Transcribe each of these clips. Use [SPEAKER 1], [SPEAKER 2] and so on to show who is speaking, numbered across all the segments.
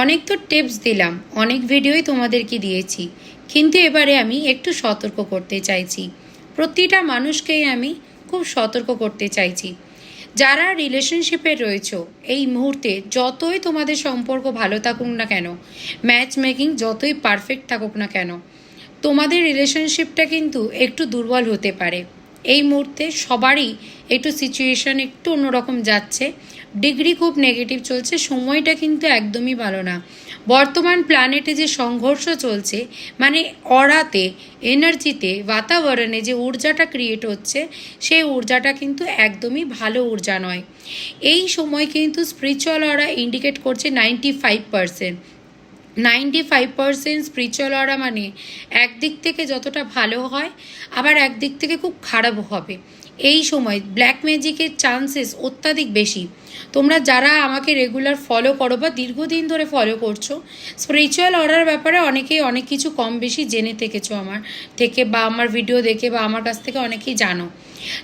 [SPEAKER 1] অনেক তো টিপস দিলাম, অনেক ভিডিওই তোমাদেরকে দিয়েছি। কিন্তু এবারে আমি একটু সতর্ক করতে চাইছি। প্রতিটা মানুষকেই আমি খুব সতর্ক করতে চাইছি। যারা রিলেশনশিপে রয়েছো, এই মুহূর্তে যতই তোমাদের সম্পর্ক ভালো থাকুক না কেন ম্যাচ মেকিং যতই পারফেক্ট থাকুক না কেন, তোমাদের রিলেশনশিপটা কিন্তু একটু দুর্বল হতে পারে। এই মুহূর্তে সবারই একটু সিচুয়েশান একটু অন্যরকম যাচ্ছে। ডিগ্রি খুব নেগেটিভ চলছে, সময়টা কিন্তু একদমই ভালো না। বর্তমান প্ল্যানেটে যে সংঘর্ষ চলছে মানে অরাতে এনার্জিতে বাতাবরণে যে ঊর্জাটা ক্রিয়েট হচ্ছে, সেই ঊর্জাটা কিন্তু একদমই ভালো ঊর্জা নয়। এই সময় কিন্তু স্পিরিচুয়াল অরা ইন্ডিকেট করছে ninety five percent ninety five percent spiritual aura মানে একদিক থেকে যতটা ভালো হয়, আবার একদিক থেকে খুব খারাপও হবে। এই সময় ব্ল্যাক ম্যাজিকের চান্সেস অত্যাধিক বেশি। তোমরা যারা আমাকে রেগুলার ফলো করো বা দীর্ঘদিন ধরে ফলো করছ স্পিরিচুয়াল অর্ডার ব্যাপারে অনেকেই অনেক কিছু কম বেশি জেনে থেকেছো আমার থেকে বা আমার ভিডিও দেখে বা আমার কাছ থেকে অনেকেই জানো।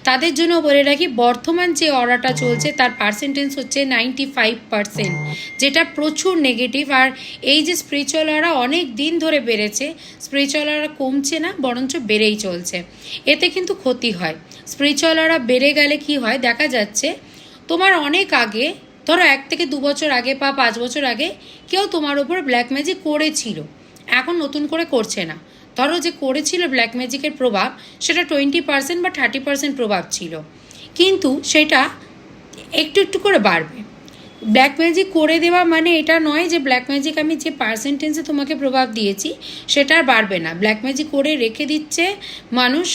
[SPEAKER 1] তাদের জন্য বলে রাখি, বর্তমান যে অর্ডারটা চলছে তার পার্সেন্টেজ হচ্ছে নাইনটি ফাইভ পার্সেন্ট যেটা প্রচুর নেগেটিভ আর এই যে স্পিরিচুয়াল অরা অনেক দিন ধরে বেড়েছে স্পিরিচুয়াল অরা কমছে না, বরঞ্চ বেড়েই চলছে। এতে কিন্তু ক্ষতি হয়। স্পিরিচুয়াল অরা বেড়ে গেলে কি হয়, দেখা যাচ্ছে তোমার অনেক আগে, ধরো এক থেকে দু বছর আগে বা পাঁচ বছর আগে কেউ তোমার ওপর ব্ল্যাক ম্যাজিক করেছিল, এখন নতুন করে করছে না। ধরো যে করেছিল ব্ল্যাক ম্যাজিকের প্রভাব, সেটা টোয়েন্টি পার্সেন্ট বা থার্টি পার্সেন্ট প্রভাব ছিল। কিন্তু সেটা একটু একটু করে বাড়বে। ব্ল্যাক ম্যাজিক করে দেওয়া মানে এটা নয় যে ব্ল্যাক ম্যাজিক আমি যে পার্সেন্টেজে তোমাকে প্রভাব দিয়েছি, সেটা আর বাড়বে না। ব্ল্যাক ম্যাজিক করে রেখে দিচ্ছে মানুষ।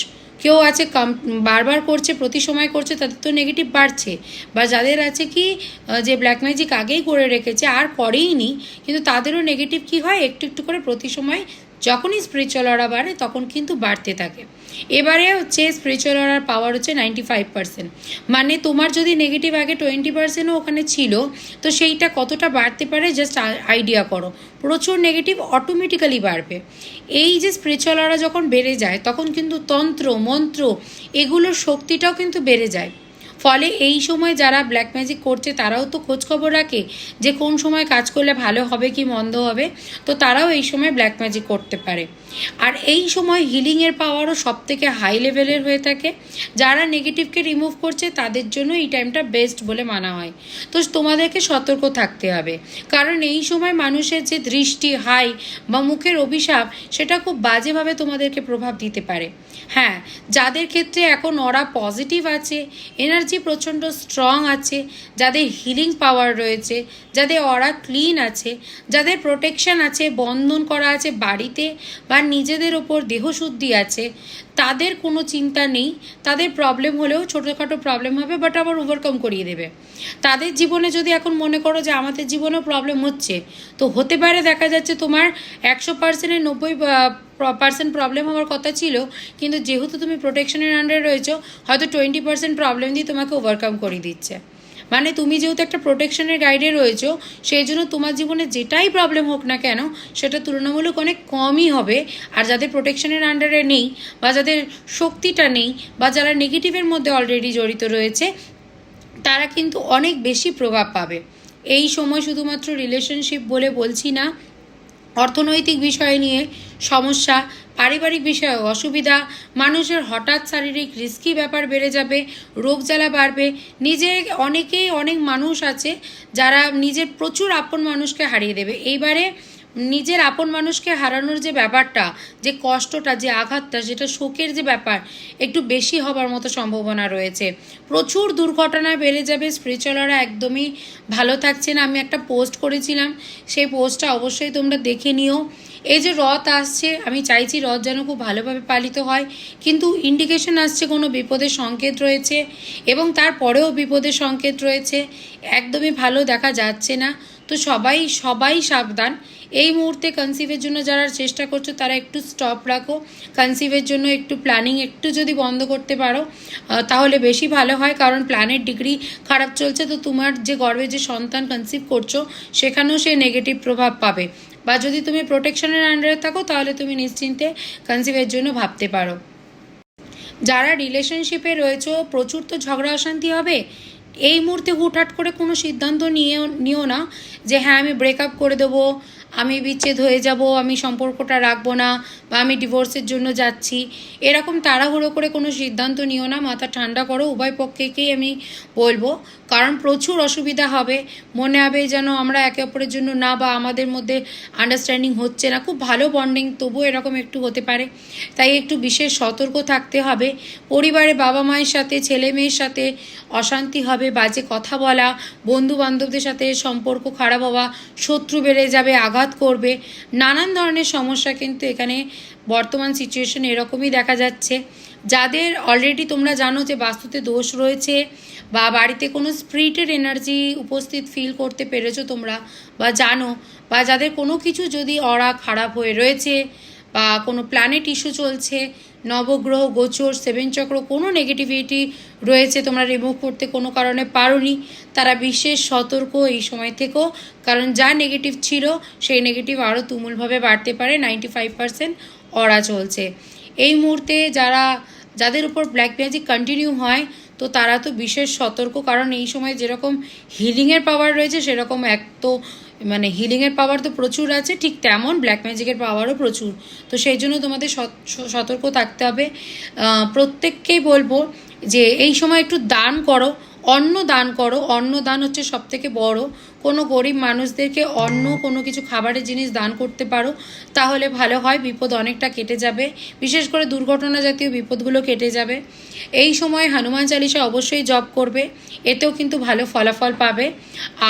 [SPEAKER 1] কেউ আছে কম বারবার করছে, প্রতি সময় করছে, তাদের তো নেগেটিভ বাড়ছে। বা যাদের আছে কি যে ব্ল্যাক ম্যাজিক আগেই করে রেখেছে, আর করেই নি কিন্তু তাদেরও নেগেটিভ কি হয়? একটু একটু করে প্রতি সময় যখনই স্পিরিচুয়াল অরা বাড়ে, তখন কিন্তু বাড়তে থাকে। এবারে হচ্ছে স্পিরিচুয়াল অরার পাওয়ার হচ্ছে নাইনটি ফাইভ পার্সেন্ট মানে তোমার যদি নেগেটিভ আগে টোয়েন্টি পার্সেন্টও ওখানে ছিল, তো সেইটা কতটা বাড়তে পারে জাস্ট আইডিয়া করো। প্রচুর নেগেটিভ অটোমেটিক্যালি বাড়বে। এই যে স্পিরিচুয়াল অরা যখন বেড়ে যায়, তখন কিন্তু তন্ত্র, মন্ত্র, এগুলোর শক্তিটাও কিন্তু বেড়ে যায়। ফলে এই সময় যারা ব্ল্যাক ম্যাজিক করছে, তারাও তো খোঁজ খবর রাখে যে কোন সময় কাজ করলে ভালো হবে কি মন্দ হবে। তো তারাও এই সময় ব্ল্যাক ম্যাজিক করতে পারে। আর এই সময় হিলিংয়ের পাওয়ারও সব থেকে হাই লেভেলের হয়ে থাকে। যারা নেগেটিভকে রিমুভ করছে, তাদের জন্য এই টাইমটা বেস্ট বলে মানা হয়। তো তোমাদেরকে সতর্ক থাকতে হবে। কারণ এই সময় মানুষের যে দৃষ্টি হাই বা মুখের অভিশাপ, সেটা খুব বাজেভাবে তোমাদেরকে প্রভাব দিতে পারে। হ্যাঁ যাদের ক্ষেত্রে এখন ওরা পজিটিভ আছে এনার্জি প্রচণ্ড স্ট্রং আছে, যাদের হিলিং পাওয়ার রয়েছে, যাদের অরা ক্লিন আছে, যাদের প্রোটেকশন আছে, বন্ধন করা আছে বাড়িতে বা নিজেদের ওপর দেহশুদ্ধি আছে তাদের কোনো চিন্তা নেই। তাদের প্রবলেম হলেও ছোটোখাটো প্রবলেম হবে বাট আবার ওভারকাম করিয়ে দেবে। তাদের জীবনে যদি এখন মনে করো যে আমাদের জীবনেও প্রবলেম হচ্ছে, তো হতে পারে দেখা যাচ্ছে তোমার একশো পার্সেন্টের নব্বই পার্সেন্ট প্রবলেম হওয়ার কথা ছিল, কিন্তু যেহেতু তুমি প্রোটেকশনের আন্ডারে রয়েছো, হয়তো টোয়েন্টি পার্সেন্ট প্রবলেম দিয়ে তোমাকে ওভারকাম করিয়ে দিচ্ছে। মানে তুমি যেহেতু একটা প্রোটেকশনের গাইডে রয়েছো, সেই জন্য তোমার জীবনে যেটাই প্রবলেম হোক না কেন, সেটা তুলনামূলক অনেক কমই হবে। আর যাদের প্রোটেকশনের আন্ডারে নেই, বা যাদের শক্তিটা নেই, বা যারা নেগেটিভের মধ্যে অলরেডি জড়িত রয়েছে, তারা কিন্তু অনেক বেশি প্রভাব পাবে। এই সময় শুধুমাত্র রিলেশনশিপ বলে বলছি না অর্থনৈতিক বিষয় নিয়ে সমস্যা, পারিবারিক বিষয়ে অসুবিধা, মানুষের হঠাৎ শারীরিক রিস্কি ব্যাপার বেড়ে যাবে, রোগ জ্বালা বাড়বে। নিজে অনেকেই অনেক মানুষ আছে যারা নিজের প্রচুর আপন মানুষকে হারিয়ে দেবে। এইবারে নিজের আপন মানুষকে হারানোর যে ব্যাপারটা, যে কষ্টটা, যে আঘাতটা, যেটা শোকের যে ব্যাপার, একটু বেশি হবার মতো সম্ভাবনা রয়েছে। প্রচুর দুর্ঘটনা বেড়ে যাবে স্পিরিচুয়ালরা একদমই ভালো থাকছে না আমি একটা পোস্ট করেছিলাম, সেই পোস্টটা অবশ্যই তোমরা দেখে নিও। এই যে রথ আসছে, আমি চাইছি রথ যেন খুব ভালোভাবে পালিত হয়, কিন্তু ইন্ডিকেশন আসছে কোনো বিপদের সংকেত রয়েছে এবং তারপরেও বিপদের সংকেত রয়েছে। একদমই ভালো দেখা যাচ্ছে না। তো সবাই সবাই সাবধান। এই মুহূর্তে কনসিভের জন্য যারা চেষ্টা করছ, তারা একটু স্টপ রাখো। কনসিভের জন্য একটু প্ল্যানিং একটু যদি বন্ধ করতে পারো তাহলে বেশি ভালো হয়। কারণ প্ল্যানের ডিগ্রি খারাপ চলছে, তো তোমার যে গর্ভে যে সন্তান কনসিভ করছ, সেখানেও সে নেগেটিভ প্রভাব পাবে। বা যদি তুমি প্রোটেকশনের আন্ডারে থাকো, তাহলে তুমি নিশ্চিন্তে কনসিভের জন্য ভাবতে পারো। যারা রিলেশনশিপে রয়েছে, প্রচুর তো ঝগড়া অশান্তি হবে। এই মুহূর্তে হুটহাট করে কোনো সিদ্ধান্ত নিয়ে নিও না যে হ্যাঁ আমি ব্রেকআপ করে দেবো আমি বিচ্ছেদ হয়ে যাব, আমি সম্পর্কটা রাখব না বা আমি ডিভোর্সের জন্য যাচ্ছি। এরকম তাড়াহুড়ো করে কোনো সিদ্ধান্ত নিও না, মাথা ঠান্ডা করো, উভয় পক্ষেকেই আমি বলব। কারণ প্রচুর অসুবিধা হবে, মনে হবে যেন আমরা একে অপরের জন্য না বা আমাদের মধ্যে আন্ডারস্ট্যান্ডিং হচ্ছে না। খুব ভালো বন্ডিং তবুও এরকম একটু হতে পারে। তাই একটু বিশেষ সতর্ক থাকতে হবে। পরিবারে বাবা মায়ের সাথে, ছেলে মেয়ের সাথে অশান্তি হবে, বাজে কথা বলা বন্ধু বান্ধবদের সাথে সম্পর্ক খারাপ হওয়া, শত্রু বেড়ে যাবে আঘাত করবে। নানান ধরনের সমস্যা কিন্তু এখানে বর্তমান সিচুয়েশন এরকমই দেখা যাচ্ছে। যাদের অলরেডি তোমরা জানো যে বাস্তুতে দোষ রয়েছে বা বাড়িতে কোনো স্প্রিটের এনার্জি উপস্থিত ফিল করতে পেরেছ তোমরা বা জানো বা যাদের কোনো কিছু যদি অরা খারাপ হয়ে রয়েছে বা কোনো প্ল্যানেট ইস্যু চলছে, নবগ্রহ, গোচর, সেভেন চক্র, কোনো নেগেটিভিটি রয়েছে তোমরা রিমুভ করতে কোনো কারণে পারোনি, তারা বিশেষ সতর্ক এই সময় থেকেও, কারণ যা নেগেটিভ ছিল, সেই নেগেটিভ আরও তুমুলভাবে বাড়তে পারে নাইনটি ফাইভ পার্সেন্ট অরা চলছে। এই মুহূর্তে যারা, যাদের উপর ব্ল্যাক ম্যাজিক কন্টিনিউ হয়, তো তারা তো বিশেষ সতর্ক, কারণ এই সময় যেরকম হিলিংয়ের পাওয়ার রয়েছে, সেরকম এক তো মানে হিলিংয়ের পাওয়ার তো প্রচুর আছে, ঠিক তেমন ব্ল্যাক ম্যাজিকের পাওয়ারও প্রচুর। তো সেই জন্য তোমাদের সত- সতর্ক থাকতে হবে। প্রত্যেককেই বলব যে এই সময় একটু দান করো, অন্ন দান করো, অন্ন দান হচ্ছে সব থেকে বড়। কোনো গরিব মানুষদেরকে অন্য কোনো কিছু খাবারের জিনিস দান করতে পারো, তাহলে ভালো হয়, বিপদ অনেকটা কেটে যাবে। বিশেষ করে দুর্ঘটনা জাতীয় বিপদগুলো কেটে যাবে। এই সময় হনুমান চালিসা অবশ্যই জব করবে, এতেও কিন্তু ভালো ফলাফল পাবে।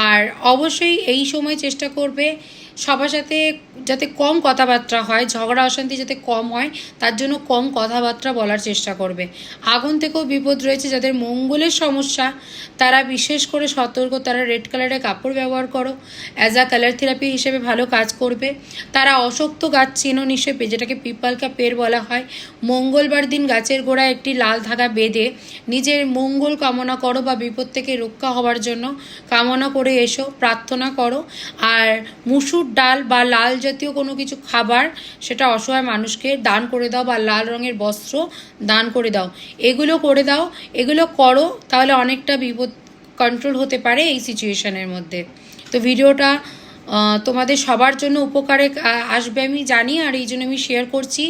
[SPEAKER 1] আর অবশ্যই এই সময় চেষ্টা করবে সবার সাথে যাতে কম কথাবার্তা হয়, ঝগড়া অশান্তি যাতে কম হয়, তার জন্য কম কথাবার্তা বলার চেষ্টা করবে। আগুন থেকেও বিপদ রয়েছে যাদের মঙ্গলের সমস্যা। তারা বিশেষ করে সতর্ক, তারা রেড কালারের কাপড় ব্যবহার করো। অ্যাজ আ কালার থেরাপি হিসেবে ভালো কাজ করবে। তারা অশক্ত গাছ চেনো নিশ্চয়ই যেটাকে পিপালকা পের বলা হয়, মঙ্গলবার দিন গাছের গোড়ায় একটি লাল ধাগা বেঁধে নিজের মঙ্গল কামনা করো বা বিপদ থেকে রক্ষা হওয়ার জন্য কামনা করে এসো, প্রার্থনা করো। আর মুসুর ডাল বা লাল জাতীয় কোনো কিছু খাবার, সেটা অসহায় মানুষকে দান করে দাও বা লাল রঙের বস্ত্র দান করে দাও। এগুলো করে দাও, এগুলো করো, তাহলে অনেকটা বিপদ কন্ট্রোল হতে পারে এই সিচুয়েশনের মধ্যে। তো ভিডিওটা তোমাদের সবার জন্য উপকারে আসবে আমি জানি, আর এই জন্য আমি শেয়ার করছি।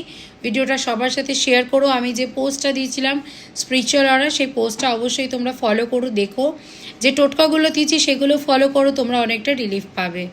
[SPEAKER 1] ভিডিওটা সবার সাথে শেয়ার করো। আমি যে পোস্টটা দিয়েছিলাম স্পিরিচুয়াল অর্ডার সেই পোস্টটা অবশ্যই তোমরা ফলো করো, দেখো। যে টোটকাগুলো দিয়েছি, সেগুলো ফলো করো, তোমরা অনেকটা রিলিফ পাবে।